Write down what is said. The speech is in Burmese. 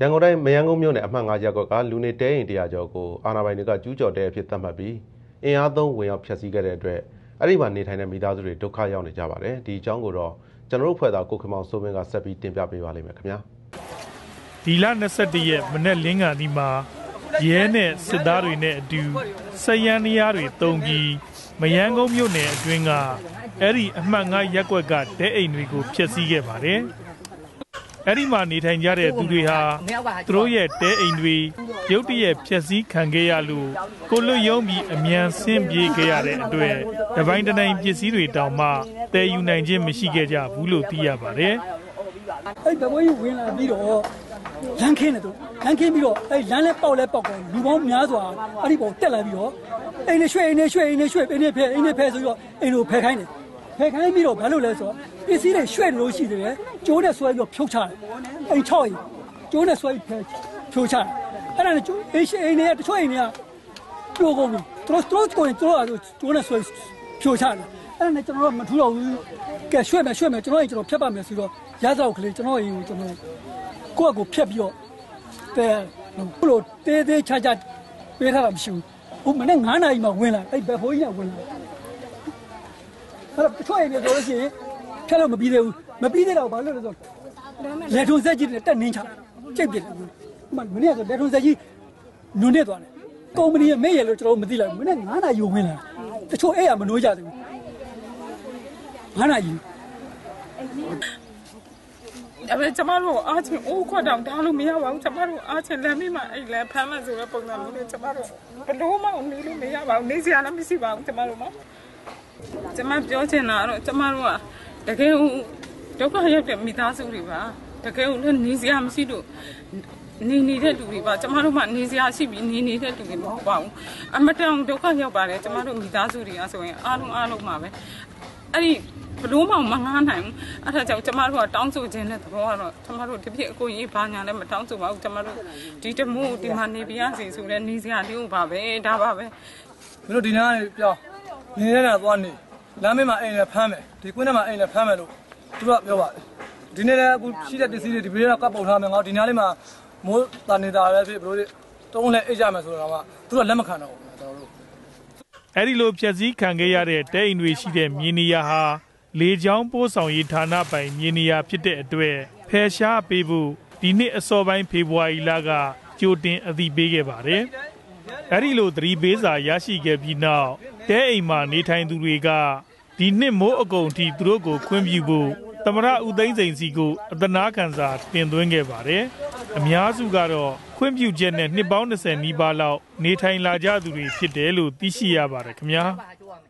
ရန်ကုန်တိုင်းမယန်းကုန်းမြို့နယ်အမှတ်9ရပ်ကွက်ကလူနေတဲအိမ်တရားကျော်ကိုအာဏာပိုင်တွေကကျူးကျော်တဲ့အဖြစ်သတ်မှတ်ပြီးအင်အားသုံးဝင်ရောက်ဖျက်ဆီးခဲ့တဲ့အတွက်အဲ့ဒီမှာနေထိုင်တဲ့မိသားစုတွေဒုက္ခရောက်နေကြပါတယ်ဒီအကြောင်းကိုတော့ကျွန်တော်တို့ဖွဲ့သားကိုခင်မောင်စိုးမင်းကဆက်ပြီးတင်ပြပေးပါလိမ့်မယ်ခင်ဗျာဒီလ22ရက်မနေ့လင်းကန်ဒီမှာရဲနဲ့စစ်သားတွေနဲ့အတူစက်ရန်နေရတွေတုံပြီးမယန်းကုန်းမြို့နယ်အတွင်းကအဲ့ဒီအမှတ်9ရက်ကွက်ကတဲအိမ်တွေကိုဖျက်ဆီးခဲ့ပါတယ် အဲ့ဒီမှာနေထိုင်ကြတဲ့သူတွေဟာသူတို့ရဲ့တဲအိမ်တွေရုတ်တရက်ဖျက်ဆီးခံခဲ့ရလို့ကိုလွတ်ယုံပြီးအမြန်ဆင်းပြေးခဲ့ရတဲ့အတွက်တပိုင်းတနိုင်ပစ္စည်းတွေတောင်မှတည်ယူနိုင်ခြင်းမရှိခဲ့ကြဘူးလို့သိရပါတယ်အဲ့တပွဲကြီးဝင်လာပြီးတော့လမ်းခင်းတယ်သူလမ်းခင်းပြီးတော့အဲ့လမ်းလဲပေါက်လဲပေါက်တယ်လူပေါင်းများစွာအဲ့ဒီပေါ်တက်လာပြီးတော့အိမ်နဲ့ရွှေ့အိမ်နဲ့ရွှေ့အိမ်နဲ့ရွှေ့အိမ်နဲ့ဖဲအိမ်နဲ့ဖဲဆိုပြီးတော့အိမ်ကိုဖဲခိုင်းတယ် ဖဲခိုင်းပြီးတော့ဘာလို့လဲဆိုတော့ပစ္စည်းတွေရွှေ့လို့ရှိတယ်ကျိုးနဲ့ဆွဲပြီးတော့ဖြုတ်ချတယ်အိမ်ချောက်ရင်ကျိုးနဲ့ဆွဲပြီးဖြုတ်ချတယ်အဲ့ဒါနဲ့ကျိုးအိမ်ရှိအိမ်တွေကတချို့အိမ်တွေကပြိုကုန်ပြီသူတို့သူတို့ကိုယ်သူတို့ကကျိုးနဲ့ဆွဲဖြိုချတယ်အဲ့ဒါနဲ့ကျွန်တော်တို့မထူတော့ဘူးကဲရွှေ့မယ်ရွှေ့မယ်ကျွန်တော်အိမ်ကျွန်တော်ဖြတ်ပါမယ်ဆိုတော့ရသောက်ကလေးကျွန်တော်အိမ်ကိုကျွန်တော်ကိုယ့်အကိုဖြတ်ပြီးတော့တဲဘလို့တဲတဲချာချာပေးထားတာမရှိဘူးဟိုမနေ့9နာရီမှဝင်လာအဲ့ဘယ်ဖိုးကြီးကဝင်လာ အဲ့တော့တချို့အိမ်တွေဆိုလို့ရှိရင်ဖြတ်လို့မပြီးသေးဘူးမပြီးသေးတော့ဘာလို့လဲဆိုတော့လက်ထုံဆက်ကြီးနဲ့တက်နင်းချကြိတ်ပြစ်တယ်ဟိုမနေ့ကဆိုလက်ထုံဆက်ကြီးနုံနေသွားတယ်ကုမ္ပဏီရဲ့မေ့ရလို့ကျွန်တော်မသိလိုက်ဘူးမနေ့9နာရီဝင်လာတချို့အဲ့ရမနှိုးကြသေးဘူး9နာရီအဲ့ဒါကျမတို့အားချင်းအိုးခွက်တောင်ထားလို့မရပါဘူးကျမတို့အားချင်းလမ်းမိမှာအဲ့လမ်းဖမ်းမှဆိုတဲ့ပုံစံမျိုးနဲ့ကျမတို့ဘလို့မှနေလို့မရပါဘူးနေစရာလည်းမရှိပါဘူးကျမတို့မှာ ကျမပြောချင်တာကတော့ကျမတို့ကတကယ်ဒုက္ခရောက်တဲ့မိသားစုတွေပါတကယ်လည်းနေစရာမရှိလို့နေနေတဲ့လူတွေပါကျမတို့မှနေစရာရှိပြီးနေနေတဲ့လူတွေမဟုတ်ပါဘူးအမတောင်ဒုက္ခရောက်ပါတယ်ကျမတို့မိသားစုတွေကဆိုရင်အားလုံးအားလုံးပါပဲအဲ့ဒီဘလို့မှမငားနိုင်ဘူးအဲ့ဒါကြောင့်ကျမတို့ကတောင်းဆိုခြင်းတဲ့သဘောကတော့ကျမတို့ဒီပြည့်အကိုကြီးဘာညာလည်းမတောင်းဆိုပါဘူးကျမတို့ဒီတမှုဒီမှာနေပြရစီဆိုတဲ့နေစရာလေးကိုပါပဲဒါပါပဲမင်းတို့ဒီနားကနေပြောင်း နေနေတာသွားနေလမ်းမေးမှာအိမ်လည်းဖမ်းမယ်ဒီကွင်းထဲမှာအိမ်လည်းဖမ်းမယ်လို့သူကပြောပါတယ်ဒီနေ့လည်းအခုရှိတဲ့ပစ္စည်းတွေဒီဘေးကကပ်ပုံထားမယ်ငါဒီနားလေးမှာမိုးတာနေတာလည်းဖြစ်ဘလို့တုံးလည်းအိတ်ကြမယ်ဆိုတော့ကသူကလက်မခံတော့ဘူးကျွန်တော်တို့အဲ့ဒီလိုဖျက်ဆီးခံခဲ့ရတဲ့တဲအိမ်တွေရှိတဲ့မြေနေရာဟာလေကြောင်းပို့ဆောင်ရေးဌာနပိုင်မြေနေရာဖြစ်တဲ့အတွက်ဖယ်ရှားပေးဖို့ဒီနှစ်အစောပိုင်းဖေဖော်ဝါရီလကကြိုတင်အသိပေးခဲ့ပါတယ်။ အဲ့ဒီလိုသတိပေးစာရရှိခဲ့ပြီးနောက်တဲအိမ်မှာနေထိုင်သူတွေကဒီနှစ်မိုးအကုံထိသူတို့ကိုခွင့်ပြုဖို့သမရဦးသိန်းစိန်စီကိုအတနာခံစာတင်သွင်းခဲ့ပါတယ်။အများစုကတော့ခွင့်ပြုချက်နဲ့နှစ်ပေါင်း20နီးပါးလောက်နေထိုင်လာကြသူတွေဖြစ်တယ်လို့သိရှိရပါတယ်ခင်ဗျာ။